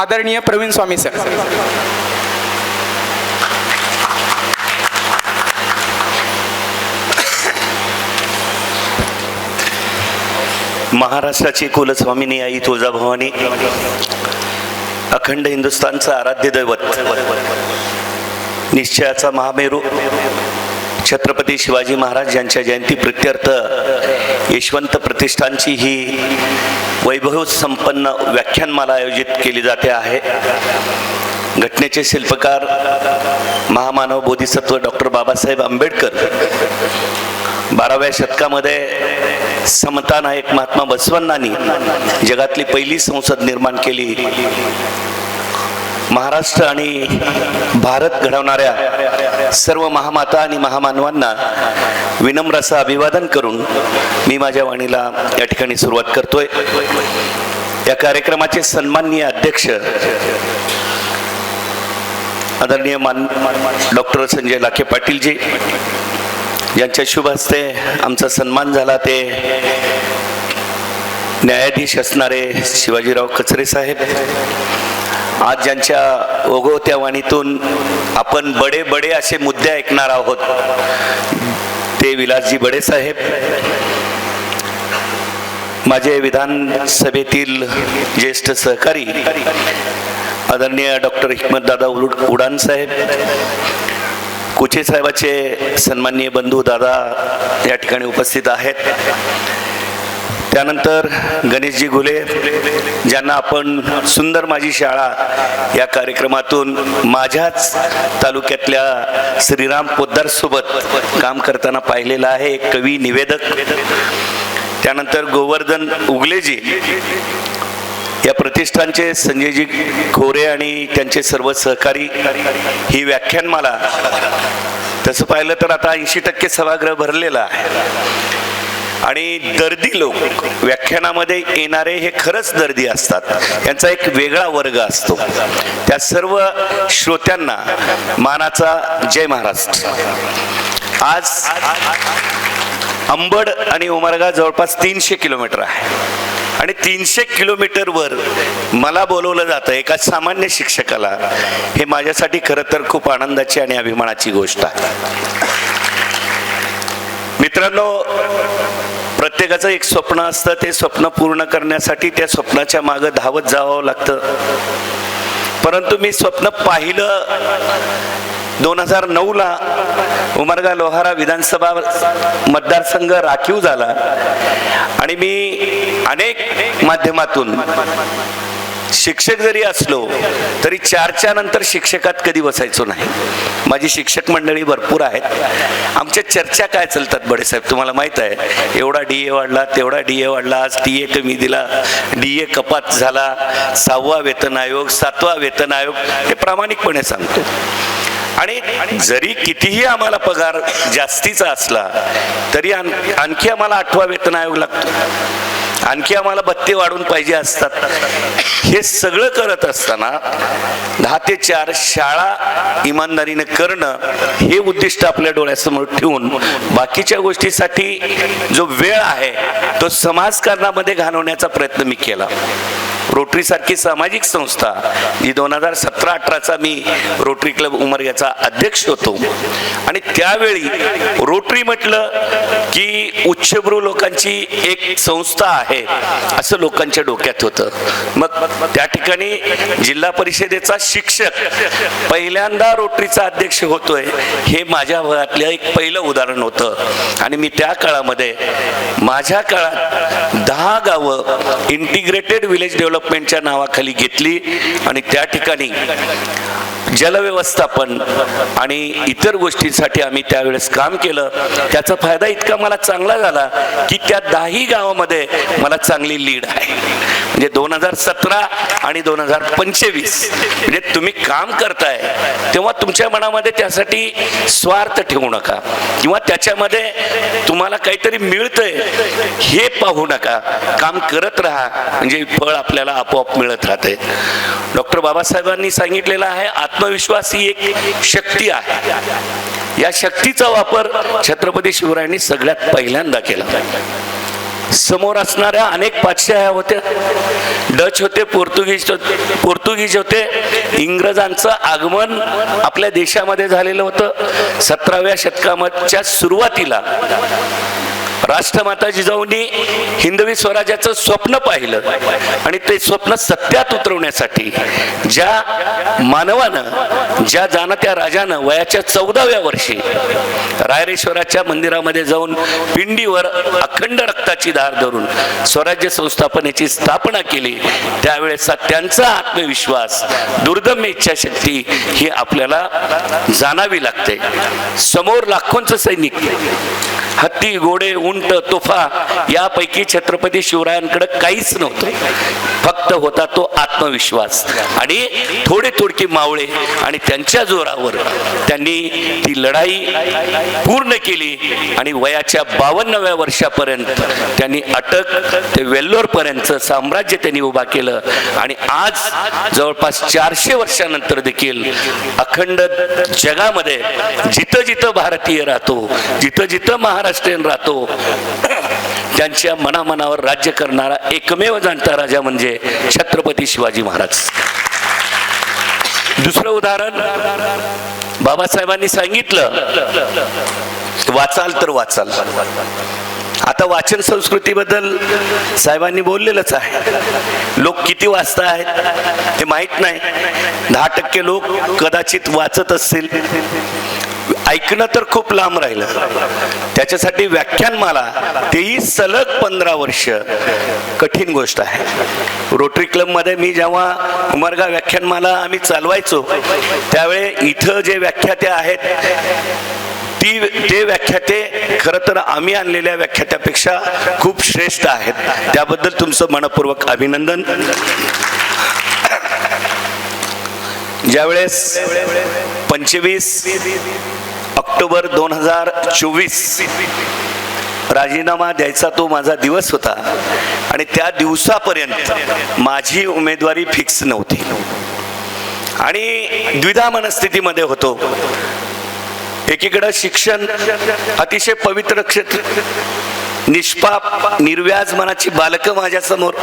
आदरणीय प्रवीण स्वामी सर. महाराष्ट्राची कुलस्वामिनी आई तुळजाभवानी अखंड हिंदुस्थानचं आराध्य दैवत निश्चयाचा महामेरू छत्रपती शिवाजी महाराज यांच्या जयंती प्रित्यर्थ यशवंत प्रतिष्ठानची ही वैभव संपन्न व्याख्यानमाला आयोजित केली जाते आहे. घटनेचे शिल्पकार महामानव बोधिसत्व डॉक्टर बाबासाहेब आंबेडकर. बाराव्या शतकामध्ये समता नायक महात्मा बसवन्नानी जगातली पहिली संसद निर्माण केली. महाराष्ट्र आणि भारत घडवणाऱ्या सर्व महामाता आणि महामानवांना विनम्र असं अभिवादन करून मी माझ्या वाणीला या ठिकाणी सुरुवात करतोय. या कार्यक्रमाचे सन्माननीय अध्यक्ष आदरणीय मान डॉक्टर संजय लाखे पाटीलजी ज्यांच्या शुभ हस्ते आमचा सन्मान झाला ते न्यायाधीश असणारे शिवाजीराव कचरे साहेब आज ज्यांच्या ओघवत्या वाणीतून आपण बडे बडे असे मुद्दे ऐकणार आहोत ते विलासजी बडे साहेब. माझे विधानसभेतील ज्येष्ठ सहकारी आदरणीय डॉक्टर हिकमतदादा उलुड उडान साहेब कुचे साहेबाचे सन्माननीय बंधू दादा या ठिकाणी उपस्थित आहेत. त्यानंतर गणेशजी घुले ज्यांना आपण सुंदर माझी शाळा या कार्यक्रमातून माझ्याच तालुक्यातल्या श्रीराम पोद्दारसोबत काम करताना पाहिलेलं आहे कवी निवेदक. त्यानंतर गोवर्धन उगलेजी. या प्रतिष्ठानचे संजयजी खोरे आणि त्यांचे सर्व सहकारी ही व्याख्यानमाला. तसं पाहिलं तर आता ऐंशी टक्के सभागृह भरलेला आहे. आणि दर्दी लोक व्याख्यानामध्ये येणारे हे खरंच दर्दी असतात. यांचा एक वेगळा वर्ग असतो. त्या सर्व श्रोत्यांना मानाचा जय महाराष्ट्र. आज अंबड आणि उमरगा जवळपास तीनशे किलोमीटर आहे. आणि तीनशे किलोमीटरवर मला बोलवलं जातं एका सामान्य शिक्षकाला हे माझ्यासाठी खरं तर खूप आनंदाची आणि अभिमानाची गोष्ट आहे. मित्रांनो प्रत्येकाचं एक स्वप्न असतं ते स्वप्न पूर्ण करण्यासाठी त्या स्वप्नाच्या मागं धावत जावं लागतं. परंतु मी स्वप्न पाहिलं दोन हजार नऊला उमरगा लोहारा विधानसभा मतदारसंघ राखीव झाला आणि मी अनेक माध्यमातून शिक्षक जरी असलो तरी चारच्या नंतर शिक्षकात कधी बसायचो नाही. माझी शिक्षक मंडळी भरपूर आहेत. आमच्या चर्चा काय चालतात बडेसाहेब तुम्हाला माहीत आहे? एवढा डी ए वाढला तेवढा डी ए वाढला आज टी ए कमी दिला डी ए कपात झाला सहावा वेतन आयोग सातवा वेतन आयोग हे प्रामाणिकपणे सांगतो. आणि जरी कितीही आम्हाला पगार जास्तीचा असला तरी आण- आणखी आम्हाला आठवा वेतन आयोग लागतो. आणखी आम्हाला बत्ते वाढून पाहिजे असतात. हे सगळं करत असताना दहा ते चार शाळा इमानदारीने करणं हे उद्दिष्ट आपल्या डोळ्यासमोर ठेवून बाकीच्या गोष्टीसाठी जो वेळ आहे तो समाजकारणामध्ये घालवण्याचा प्रयत्न मी केला. रोटरी सारखी सामाजिक संस्था. जी दोन हजार सतरा अठराचा मी रोटरी क्लब उमरग्याचा अध्यक्ष होतो. आणि त्यावेळी रोटरी म्हटलं की उच्चभ्रू लोकांची एक संस्था आहे असं लोकांच्या डोक्यात होतं. मग त्या ठिकाणी जिल्हा परिषदेचा शिक्षक पहिल्यांदा रोटरीचा अध्यक्ष होतोय हे माझ्या भागातलं एक पहिलं उदाहरण होतं. आणि मी त्या काळामध्ये माझ्या काळात दहा गावं इंटिग्रेटेड विलेज डेव्हलप डेव्हलपमेंटच्या नावाखाली घेतली आणि त्या ठिकाणी जलव्यवस्थापन आणि इतर गोष्टींसाठी आम्ही त्यावेळेस काम केलं. त्याचा फायदा इतका मला चांगला झाला की त्या दहाही गावामध्ये मला चांगली लीड आहे. म्हणजे दोन हजार सतरा आणि दोन हजार पंचवीस म्हणजे तुम्ही काम करताय तेव्हा तुमच्या मनामध्ये त्यासाठी स्वार्थ ठेवू नका. किंवा त्याच्यामध्ये तुम्हाला काहीतरी मिळतंय हे पाहू नका. काम करत राहा म्हणजे फळ आपल्याला आपोआप मिळत राहते डॉक्टर बाबासाहेबांनी सांगितलेलं आहे आत्मविश्वास ही एक शक्ती आहे. या शक्तीचा वापर छत्रपती शिवरायांनी सगळ्यात पहिल्यांदा केला. समोर असणाऱ्या अनेक पाचशाह्या होत्या डच होते पोर्तुगीज होते पोर्तुगीज होते. इंग्रजांचं आगमन आपल्या देशामध्ये झालेलं होतं. सतराव्या शतकाच्या सुरुवातीला राष्ट्रमाता जिजाऊंनी हिंदवी स्वराज्याचं स्वप्न पाहिलं आणि ते स्वप्न सत्यात उतरवण्यासाठी ज्या मानवानं ज्या जाणत्या राजानं वयाच्या चौदाव्या वर्षी रायरेश्वराच्या मंदिरामध्ये जाऊन पिंडीवर अखंड रक्ताची धार धरून स्वराज्य संस्थापनेची स्थापना केली त्यावेळेस त्यांचा आत्मविश्वास दुर्दम्य इच्छाशक्ती ही आपल्याला जाणावी लागते. समोर लाखोंचं सैनिक हत्ती घोडे उंट तोफा यापैकी छत्रपती शिवरायांकडे काहीच नव्हतं. फक्त होता तो आत्मविश्वास. आणि थोडे थोडके मावळे आणि त्यांच्या जोरावर त्यांनी ती लढाई पूर्ण केली आणि वयाच्या बावन्नव्या वर्षापर्यंत त्यांनी अटक ते वेल्लोर पर्यंत साम्राज्य त्यांनी उभा केलं. आणि आज जवळपास चारशे वर्षानंतर देखील अखंड जगामध्ये जिथं जिथं भारतीय राहतो जिथं जिथं महाराष्ट्रीयन राहतो. त्यांच्या मनामनावर राज्य करणारा एकमेव जाणता राजा म्हणजे छत्रपती शिवाजी महाराज. दुसरं उदाहरण बाबासाहेबांनी सांगितलं वाचाल तर वाचाल. आता वाचन संस्कृतीबद्दल साहेबांनी बोललेलंच आहे. लोक किती वाचता आहेत हे माहीत नाही. दहा टक्के लोक कदाचित वाचत असतील. ऐकणं तर खूप लांब राहिलं. त्याच्यासाठी व्याख्यान मला तेही सलग पंधरा वर्ष. कठीण गोष्ट आहे. रोटरी क्लबमध्ये मी जेव्हा उमरगा व्याख्यानमाला आम्ही चालवायचो त्यावेळे इथं जे व्याख्यात्या आहेत ती ते व्याख्याते खरं तर आम्ही आणलेल्या व्याख्यात्यापेक्षा खूप श्रेष्ठ आहेत. त्याबद्दल तुमचं मनपूर्वक अभिनंदन. ज्यावेळेस पंचवीस ऑक्टोबर दोन हजार चोवीस. राजीनामा द्यायचा तो माझा दिवस होता. आणि त्या दिवसापर्यंत माझी उमेदवारी फिक्स नव्हती. आणि द्विधा मनस्थितीमध्ये होतो. एकीकडं शिक्षण अतिशय पवित्र क्षेत्र निष्पाप निर्व्याज मनाची बालकं माझ्यासमोर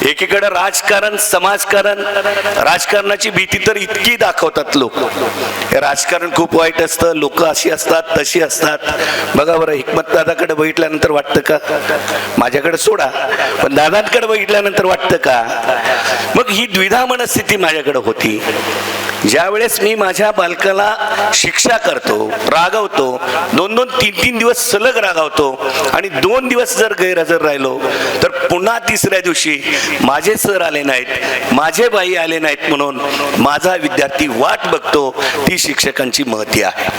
एकीकडे राजकारण समाजकारण राजकारणाची भीती तर इतकी दाखवतात लोक. हे राजकारण खूप वाईट असतं लोक अशी असतात तशी असतात. बघा बरं हिकमत दादाकडे बघितल्यानंतर वाटतं का? माझ्याकडे सोडा पण दादांकडे बघितल्यानंतर वाटतं का? मग ही द्विधा मनस्थिती माझ्याकडे होती. ज्या वेळेस मी माझ्या बालकाला शिक्षा करतो रागवतो दोन दोन तीन तीन दिवस सलग रागावतो आणि दोन दिवस जर गैरहजर राहिलो तर पुन्हा तिसऱ्या दिवशी माझे सर आले नाहीत माझे बाई आले नाहीत म्हणून माझा विद्यार्थी वाट बघतो ती शिक्षकांची महती आहे.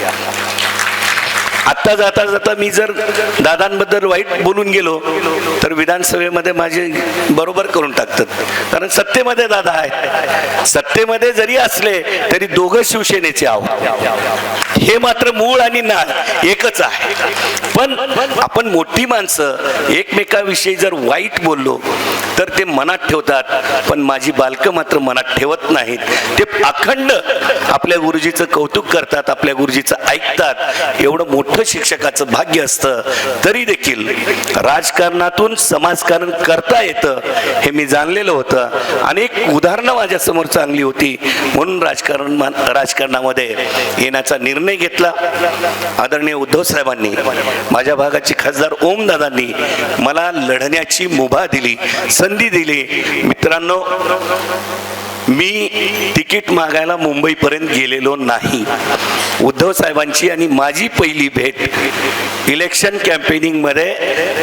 आत्ता जाता जाता मी जर दादांबद्दल वाईट बोलून गेलो तर विधानसभेमध्ये माझे बरोबर करून टाकतात. कारण सत्तेमध्ये दादा आहेत. सत्तेमध्ये जरी असले तरी दोघं शिवसेनेचे आहोत. हे मात्र मूळ आणि नाळ एकच आहे. पण आपण मोठी माणसं एकमेकाविषयी जर वाईट बोललो तर ते मनात ठेवतात. पण माझी बालकं मात्र मनात ठेवत नाहीत. ते अखंड आपल्या गुरुजीचं कौतुक करतात आपल्या गुरुजीचं ऐकतात. एवढं मोठं शिक्षकाचं भाग्य असतं तरी देखील राजकारणातून समाजकारण करता येतं हे मी जाणलेलं होतं. अनेक उदाहरणं माझ्यासमोर चांगली होती. म्हणून राजकारण राजकारणामध्ये येण्याचा निर्णय घेतला. आदरणीय उद्धव साहेबांनी माझ्या भागाचे खासदार ओमदादांनी मला लढण्याची मुभा दिली संधी दिली. मित्रांनो मी तिकीट मागायला मुंबईपर्यंत गेलेलो नाही. उद्धव साहेबांची आणि माझी पहिली भेट इलेक्शन कॅम्पेनिंगमध्ये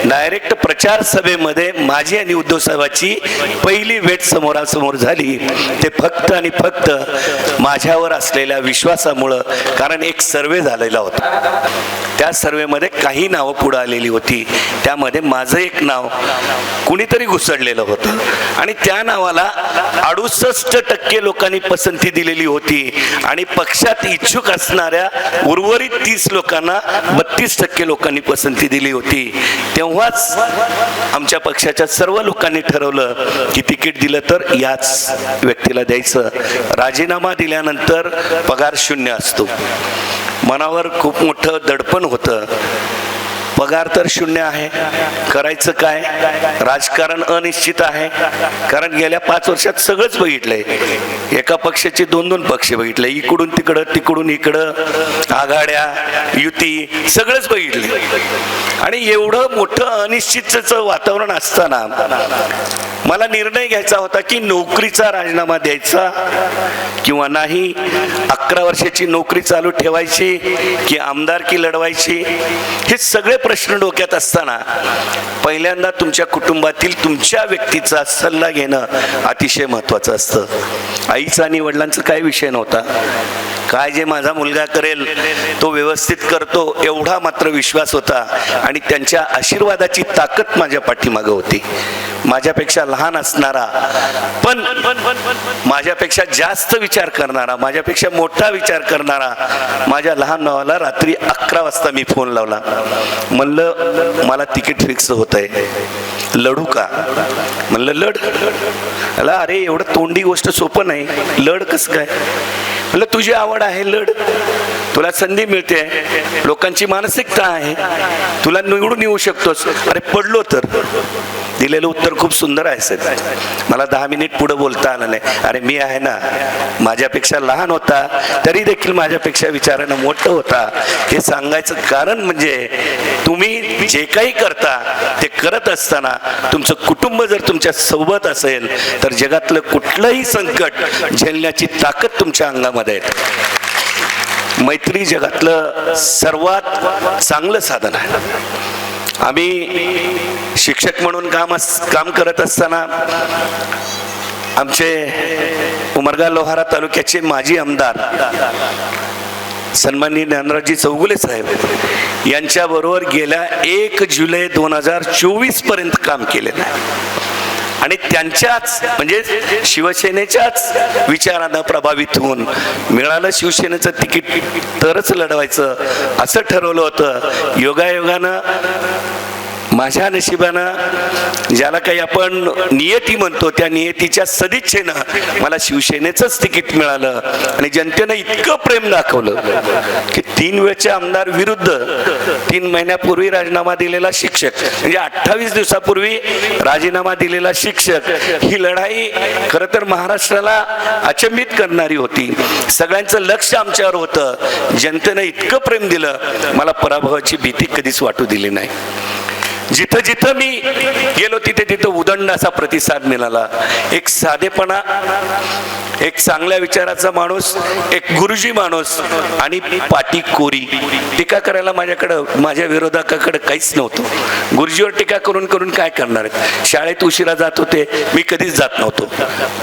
डायरेक्ट प्रचार सभेमध्ये माझी आणि उद्धव साहेबांची पहिली भेट समोरासमोर झाली. ते फक्त आणि फक्त माझ्यावर असलेल्या विश्वासामुळं कारण एक सर्वे झालेला होता. त्या सर्वेमध्ये काही नावं पुढं आलेली होती. त्यामध्ये माझं एक नाव कुणीतरी घुसडलेलं होतं. आणि त्या नावाला अडुसष्ट टक्के लोकांनी पसंती दिलेली होती. आणि पक्षात इच्छुक असणाऱ्या उर्वरित तीस लोकांना बत्तीस टक्के लोकांनी पसंती दिली होती. तेव्हाच आमच्या पक्षाच्या सर्व लोकांनी ठरवलं की तिकीट दिलं तर याच व्यक्तीला द्यायचं. राजीनामा दिल्यानंतर पगार शून्य असतो. मनावर खूप मोठं दडपण होतं. पगार तर शून्य आहे. करायचं काय? राजकारण अनिश्चित आहे. कारण गेल्या पाच वर्षात सगळंच बघितलंय. एका पक्षाचे दोन दोन पक्ष बघितले. इकडून तिकडं तिकडून इकडं आघाड्या युती सगळंच बघितले. आणि एवढं मोठं अनिश्चितचं वातावरण असताना मला निर्णय घ्यायचा होता की नोकरीचा राजीनामा द्यायचा किंवा नाही? अकरा वर्षाची नोकरी चालू ठेवायची की आमदारकी लढवायची? हे सगळे प्रश्न डोक्यात असताना पहिल्यांदा तुमच्या कुटुंबातील तुमच्या व्यक्तीचा सल्ला घेणं अतिशय महत्वाचं असतं. आईचा आणि वडिलांचा काय विषय नव्हता. काय जे माझा मुलगा करेल तो व्यवस्थित करतो एवढा मात्र विश्वास होता आणि त्यांच्या आशीर्वादाची ताकद माझ्या पाठीमागं होती. माझ्यापेक्षा लहान असणारा पण माझ्यापेक्षा जास्त विचार करणारा माझ्यापेक्षा मोठा विचार करणारा माझ्या लहान भावाला रात्री अकरा वाजता मी फोन लावला. म्हणलं मला तिकीट फिक्स होत आहे लढू का? म्हणलं लढ. अला अरे एवढं तोंडी गोष्ट सोपं नाही. लढ कसं काय? म्हणलं तुझी आवड आहे लढ. तुला संधी मिळते. लोकांची मानसिकता आहे. तुला निवडून येऊ शकतोस. अरे पडलो तर. दिलेलं उत्तर खूप सुंदर आहे साहेब. मला दहा मिनिट पुढे बोलता आलं नाही. अरे मी आहे ना माझ्यापेक्षा लहान होता तरी देखील माझ्यापेक्षा विचारानं मोठं होता. हे सांगायचं कारण म्हणजे तुम्ही जे काही करता ते करत असताना तुमचं कुटुंब जर तुमच्यासोबत असेल तर जगातलं कुठलंही संकट झेलण्याची ताकद तुमच्या अंगामध्ये आहे मैत्री जगातलं सर्वात चांगलं साधन आहे. आम्ही शिक्षक म्हणून काम अस काम करत असताना आमचे उमरगा लोहारा तालुक्याचे माजी आमदार सन्माननीय ज्ञानराजी चौगुले साहेब यांच्याबरोबर गेल्या एक जुलै दोन हजार चोवीसपर्यंत काम केलेलं आहे. आणि त्यांच्याच म्हणजे शिवसेनेच्याच विचारांना प्रभावित होऊन मिळालं शिवसेनेचं तिकीट तरच लढवायचं असं ठरवलं होतं. योगायोगानं माझ्या नशिबानं ज्याला काही आपण नियती म्हणतो त्या नियतीच्या सदिच्छेनं मला शिवसेनेचंच तिकीट मिळालं आणि जनतेनं इतकं प्रेम दाखवलं की तीन वेळच्या आमदार विरुद्ध तीन महिन्यापूर्वी राजीनामा दिलेला शिक्षक म्हणजे अठ्ठावीस दिवसापूर्वी राजीनामा दिलेला शिक्षक ही लढाई खरं तर महाराष्ट्राला अचंबित करणारी होती. सगळ्यांचं लक्ष आमच्यावर होतं. जनतेनं इतकं प्रेम दिलं मला पराभवाची भीती कधीच वाटू दिली नाही. जिथं जिथं मी गेलो तिथे तिथं उदंड असा प्रतिसाद मिळाला. एक साधेपणा एक चांगल्या विचाराचा माणूस एक गुरुजी माणूस आणि पाटी कोरी. टीका करायला माझ्याकडं माझ्या विरोधकाकडे काहीच नव्हतं. गुरुजीवर टीका करून करून काय करणार आहेत? शाळेत उशिरा जात होते मी कधीच जात नव्हतो.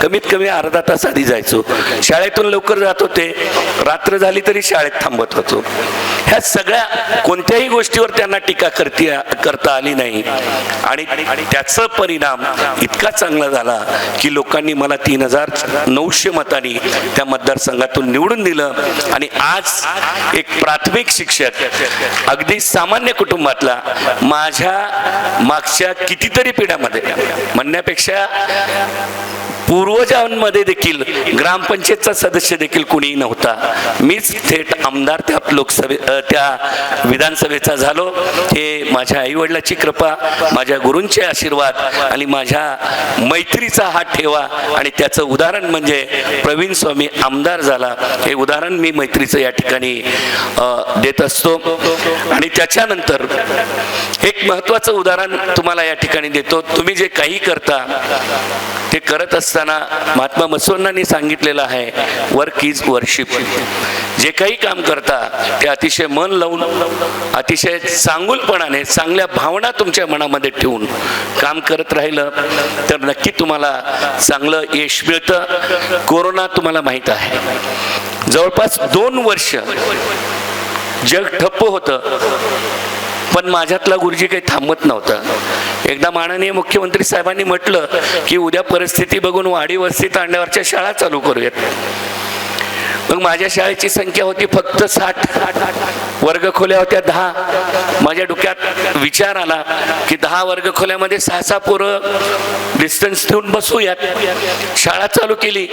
कमीत कमी अर्धा तास आधी जायचो. शाळेतून लवकर जात होते रात्र झाली तरी शाळेत थांबत होतो. ह्या सगळ्या कोणत्याही गोष्टीवर त्यांना टीका करती करता आली नाही. आणि त्याचा परिणाम इतका चांगला झाला की लोकांनी मला तीन हजार नऊशे मतांनी त्या मतदारसंघातून निवडून दिलं. आणि आज एक प्राथमिक शिक्षक अगदी सामान्य कुटुंबातला माझ्या मागच्या कितीतरी पिढ्यामध्ये म्हणण्यापेक्षा पूर्वजांमध्ये देखील ग्रामपंचायतचा सदस्य देखील कुणीही नव्हता. मीच थेट आमदार त्या लोकसभे त्या विधानसभेचा झालो. हे माझ्या आईवडिलाची कृपा माझ्या गुरूंचे आशीर्वाद आणि माझ्या मैत्रीचा हात ठेवा. आणि त्याचं उदाहरण म्हणजे प्रवीण स्वामी आमदार झाला. हे उदाहरण मी मैत्रीचं या ठिकाणी देत असतो. आणि त्याच्यानंतर एक महत्वाचं उदाहरण तुम्हाला या ठिकाणी देतो. तुम्ही जे काही करता ते करत असताना महात्मा बसवण्णांनी सांगितलेलं आहे वर्क इज वर्शिप जे काही काम करता ते अतिशय मन लावून अतिशय चांगुलपणाने चांगल्या भावना तुमच्या मनामध्ये ठेवून काम करत राहिलं तर नक्की तुम्हाला चांगलं यश मिळतं. कोरोना तुम्हाला माहीत आहे. जवळपास दोन वर्ष जग ठप्प होतं पण माझ्यातला गुरुजी काही थांबत नव्हता. एकदा माननीय मुख्यमंत्री साहेबांनी म्हटलं की उद्या परिस्थिती बघून वाढी वस्तीत आणण्यावरच्या शाळा चालू करूयात. मग माझ्या शाळेची संख्या होती फक्त साठ. वर्ग खोल्या होत्या दहा. माझ्या डोक्यात विचार आला की दहा वर्ग खोल्यामध्ये सहा सहा पोरं डिस्टन्स ठेवून बसूयात. शाळा चालू केली.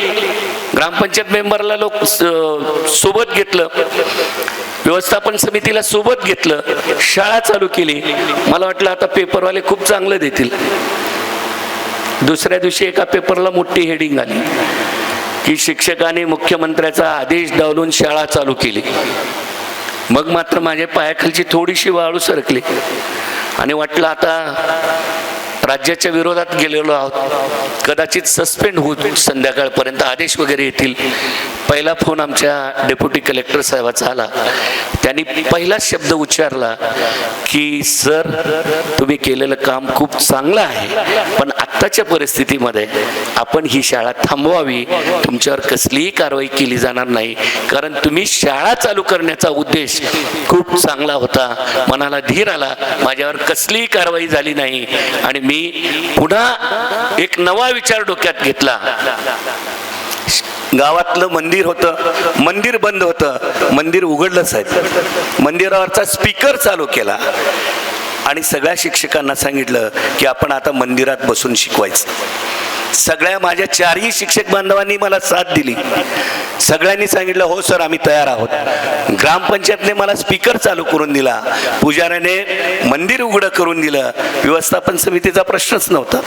ग्रामपंचायत मेंबरला लोक स- सोबत घेतलं. व्यवस्थापन समितीला सोबत घेतलं. शाळा चालू केली. मला वाटलं आता पेपरवाले खूप चांगलं देतील. दुसऱ्या दिवशी एका पेपरला मोठी हेडिंग आली. की शिक्षकाने मुख्यमंत्र्याचा आदेश डावलून शाळा चालू केली. मग मात्र माझ्या पायाखालची थोडीशी वाळू सरकली. आणि वाटलं आता राज्याच्या विरोधात गेलेलो आहोत. कदाचित सस्पेंड होत संध्याकाळपर्यंत आदेश वगैरे येतील. पहिला फोन आमच्या डेप्युटी कलेक्टर साहेबाचा आला. त्यांनी पहिलाच शब्द उच्चारला की सर तुम्ही केलेलं काम खूप चांगलं आहे पण आत्ताच्या परिस्थितीमध्ये आपण ही शाळा थांबवावी. तुमच्यावर कसलीही कारवाई केली जाणार नाही. कारण तुम्ही शाळा चालू करण्याचा उद्देश खूप चांगला होता. मनाला धीर आला. माझ्यावर कसलीही कारवाई झाली नाही. आणि मी पुन्हा एक नवा विचार डोक्यात घेतला. गावातलं मंदिर होतं मंदिर बंद होतं मंदिर उघडलं साहेब. मंदिरावरचा स्पीकर चालू केला. आणि सगळ्या शिक्षकांना सांगितलं की आपण आता मंदिरात बसून शिकवायचं. सगळ्या माझ्या चारही शिक्षक बांधवांनी मला साथ दिली. सगळ्यांनी सांगितलं हो सर आम्ही तयार आहोत. ग्रामपंचायतने मला स्पीकर चालू करून दिला. पुजाऱ्याने मंदिर उघडं करून दिलं. व्यवस्थापन समितीचा प्रश्नच नव्हता.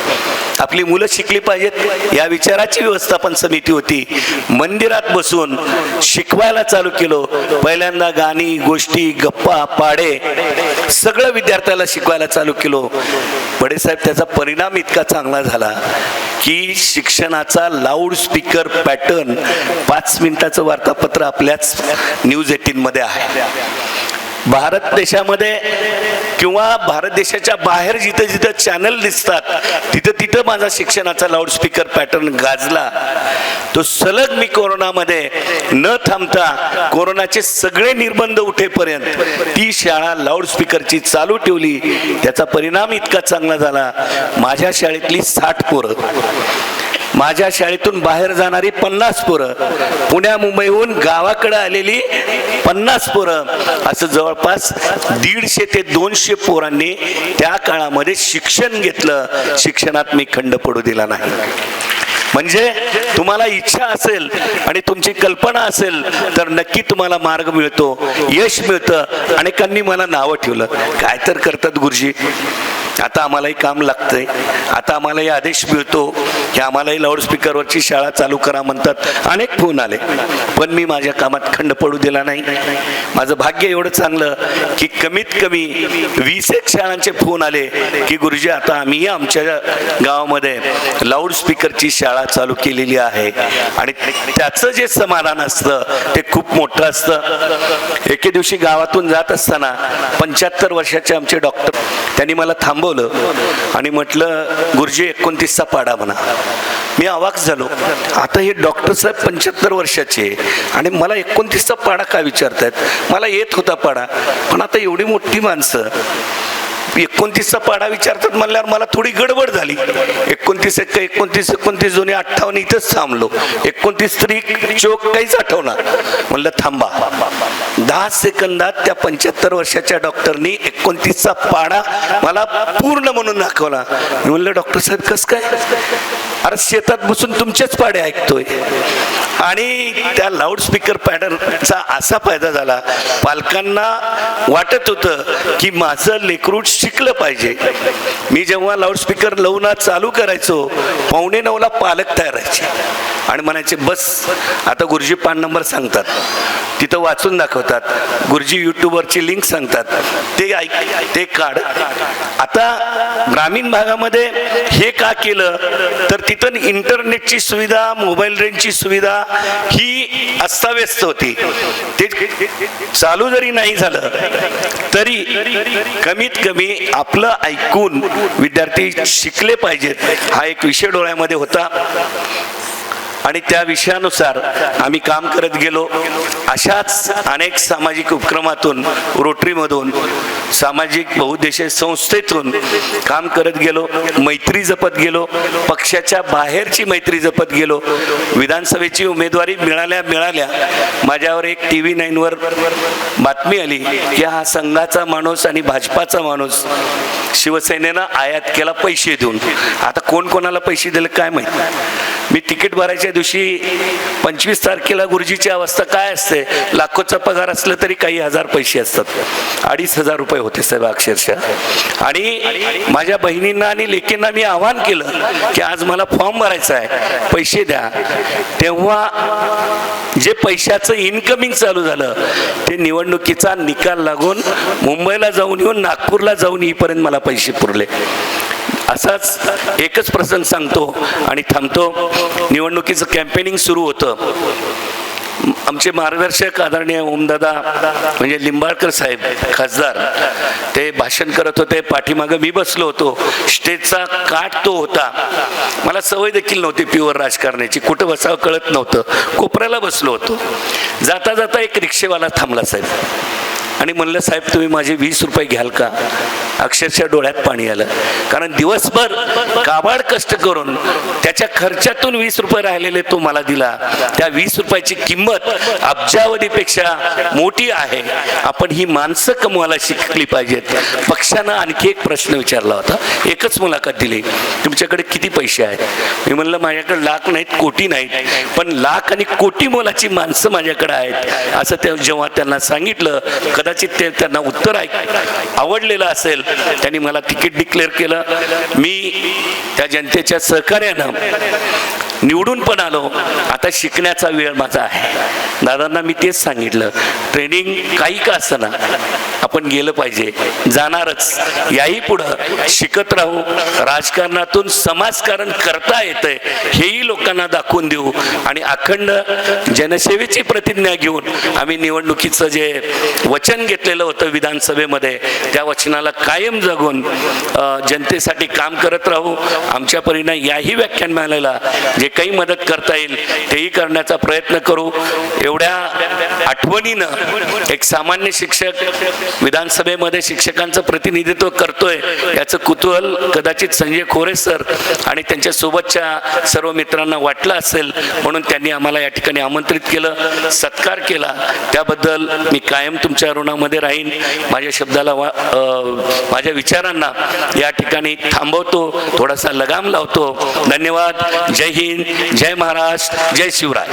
आपली मुलं शिकली पाहिजेत. या विचाराची व्यवस्थापन समिती होती. मंदिरात बसून शिकवायला चालू केलो. पहिल्यांदा गाणी गोष्टी गप्पा पाडे सगळं विद्यार्थ्याला शिकवायला चालू केलो. बडेसाहेब त्याचा परिणाम इतका चांगला झाला की शिक्षणाचा लाऊड स्पीकर पॅटर्न पाच मिनिटाचं वार्तापत्र आपल्याच न्यूज एटीन मध्ये आहे. भारत देशामध्ये किंवा भारत देशाच्या बाहेर जिथं जिथं चॅनल दिसतात तिथं तिथं माझा शिक्षणाचा लाऊडस्पीकर पॅटर्न गाजला. तो सलग मी कोरोनामध्ये न थांबता कोरोनाचे सगळे निर्बंध उठेपर्यंत ती शाळा लाऊडस्पीकरची चालू ठेवली. त्याचा परिणाम इतका चांगला झाला. माझ्या शाळेतली साठ पोरं. माझ्या शाळेतून बाहेर जाणारी पन्नास पोरं. पुण्या मुंबईहून गावाकडे आलेली पन्नास पोरं. असं जवळपास दीडशे ते दोनशे पोरांनी त्या काळामध्ये शिक्षण घेतलं. शिक्षणात मी खंड पडू दिला नाही. म्हणजे तुम्हाला इच्छा असेल आणि तुमची कल्पना असेल तर नक्की तुम्हाला मार्ग मिळतो यश मिळतं अनेकांनी मला नावं ठेवलं. काय तर करतात गुरुजी. आता आम्हालाही काम लागतंय. आता आम्हालाही आदेश मिळतो. की आम्हालाही लाऊडस्पीकरवरची शाळा चालू करा म्हणतात. अनेक फोन आले. पण मी माझ्या कामात खंड पडू दिला नाही. माझं भाग्य एवढं चांगलं की कमीत कमी वीस एक शाळांचे फोन आले की गुरुजी आता आम्ही आमच्या गावामध्ये लाऊडस्पीकरची शाळा चालू केलेली आहे. आणि त्याचं जे समाधान असतं ते खूप मोठं असतं. एके दिवशी गावातून जात असताना पंच्याहत्तर वर्षाचे आमचे डॉक्टर त्यांनी मला थांबवलं आणि म्हटलं गुरुजी एकोणतीसचा पाडा म्हणा. मी अवाक झालो. आता हे डॉक्टर साहेब पंच्याहत्तर वर्षाचे आणि मला एकोणतीसचा पाडा का विचारतायत? मला येत होता पाडा पण आता एवढी मोठी माणसं एकोणतीसचा पाडा विचारतात म्हणल्यावर मला थोडी गडबड झाली. एकोणतीस एक एकोणतीस एकोणतीस दोन्ही अठ्ठावन्न इथंच थांबलो. एकोणतीस तरी चोक काहीच आठवणार. म्हणलं थांबा. दहा सेकंदात त्या पंच्याहत्तर वर्षाच्या डॉक्टरनी एकोणतीसचा पाडा मला पूर्ण म्हणून दाखवला. मी म्हणलं डॉक्टर साहेब कस काय? अरे शेतात बसून तुमचेच पाडे ऐकतोय. आणि त्या लाऊडस्पीकर पॅटर्नचा असा फायदा झाला पालकांना वाटत होतं की माझं लेकरूट शिकलं पाहिजे. मी जेव्हा लाऊडस्पीकर लवना चालू करायचो पावणे नऊला पालक तयार राहायचे आणि म्हणायचे बस आता गुरुजी पान नंबर सांगतात. तिथं वाचून दाखवतात. गुरुजी यूट्यूबवरची लिंक सांगतात. ते ऐक ते काढ. आता ग्रामीण भागामध्ये हे का केलं? तर तिथं इंटरनेटची सुविधा मोबाईल रेंजची सुविधा ही अस्ताव्यस्त होती. ते चालू जरी नाही झालं तरी कमीत कमी आपलं ऐकून विद्यार्थी शिकले पाहिजेत. हा एक विषय डोळ्यामध्ये होता. आणि त्या विषयानुसार आम्ही काम करत गेलो. अशाच अनेक सामाजिक उपक्रमातून रोटरीमधून सामाजिक बहुद्देशीय संस्थेतून काम करत गेलो. मैत्री जपत गेलो. पक्षाच्या बाहेरची मैत्री जपत गेलो. विधानसभेची उमेदवारी मिळाल्या मिळाल्या. माझ्यावर एक टी व्ही नाईनवर बातमी आली की हा संघाचा माणूस आणि भाजपाचा माणूस शिवसेनेनं आयात केला पैसे देऊन. आता कोण कोणाला पैसे दिले काय माहिती? मी तिकीट भरायच्या दिवशी पंचवीस तारखेला गुरुजीची अवस्था काय असते? लाखोचा पगार असलं तरी काही हजार पैसे असतात. अडीच हजार रुपये होते साहेब अक्षरशः. आणि माझ्या बहिणींना आणि लेकींना मी आवाहन केलं की आज मला फॉर्म भरायचा आहे पैसे द्या. तेव्हा जे पैशाचं इन्कमिंग चालू झालं ते निवडणुकीचा निकाल लागून मुंबईला जाऊन येऊन नागपूरला जाऊन येईपर्यंत मला पैसे पुरले. असाच एकच प्रसंग सांगतो आणि थांबतो. निवडणुकीचं कॅम्पेनिंग सुरू होतं. आमचे मार्गदर्शक आदरणीय ओमदादा म्हणजे लिंबाळकर साहेब खासदार ते भाषण करत होते. पाठीमागं मी बसलो होतो. स्टेजचा काठ तो होता. मला सवय देखील नव्हती प्युअर राजकारणाची. कुठं बसावं कळत नव्हतं. कोपऱ्याला बसलो होतो. जाता जाता एक रिक्षेवाला थांबला साहेब. आणि म्हणलं साहेब तुम्ही माझे वीस रुपये घ्याल का? अक्षरशः डोळ्यात पाणी आलं. कारण दिवसभर काबाड कष्ट करून त्याच्या खर्चातून वीस रुपये राहिलेले तो मला दिला. त्या वीस रुपयाची किंमत अब्जावधीपेक्षा मोठी आहे. आपण ही माणसं कमवायला शिकली पाहिजेत. पक्षानं आणखी एक प्रश्न विचारला होता. एकच मुलाखत दिली. तुमच्याकडे किती पैसे आहेत? मी म्हणलं माझ्याकडे लाख नाहीत कोटी नाहीत. पण लाख आणि कोटी मोलाची माणसं माझ्याकडे आहेत. असं ते जेव्हा त्यांना सांगितलं कदाचित ते त्यांना उत्तर ऐक आवडलेलं असेल त्यांनी मला तिकीट डिक्लेअर केलं. मी त्या जनतेच्या सहकार्यानं निवडून पण आलो. आता शिकण्याचा वेळ माझा आहे. दादांना मी तेच सांगितलं. ट्रेनिंग काही का असताना आपण गेलं पाहिजे. जाणारच. याही पुढं शिकत राहू. राजकारणातून समाजकारण करता येतंय हेही लोकांना दाखवून देऊ. आणि अखंड जनसेवेची प्रतिज्ञा घेऊन आम्ही निवडणुकीचं जे वचन घेतलेलं होतं विधानसभेमध्ये त्या वचनाला कायम जगून जनतेसाठी काम करत राहू. आमच्या परीनं याही व्याख्यानमालेला जे काही मदत करता येईल तेही करण्याचा प्रयत्न करू. एवढ्या आठवणीनं एक सामान्य शिक्षक विधानसभेमध्ये शिक्षकांचं प्रतिनिधित्व करतोय याचं कुतूहल कदाचित संजय खोरे सर आणि त्यांच्या सोबतच्या सर्व मित्रांना वाटलं असेल म्हणून त्यांनी आम्हाला या ठिकाणी आमंत्रित केलं सत्कार केला. त्याबद्दल मी कायम तुमच्या ऋणामध्ये राहीन. माझ्या शब्दाला वा माझ्या विचारांना या ठिकाणी थांबवतो थोडासा लगाम लावतो. धन्यवाद. जय हिंद. जय महाराष्ट्र. जय शिवराय.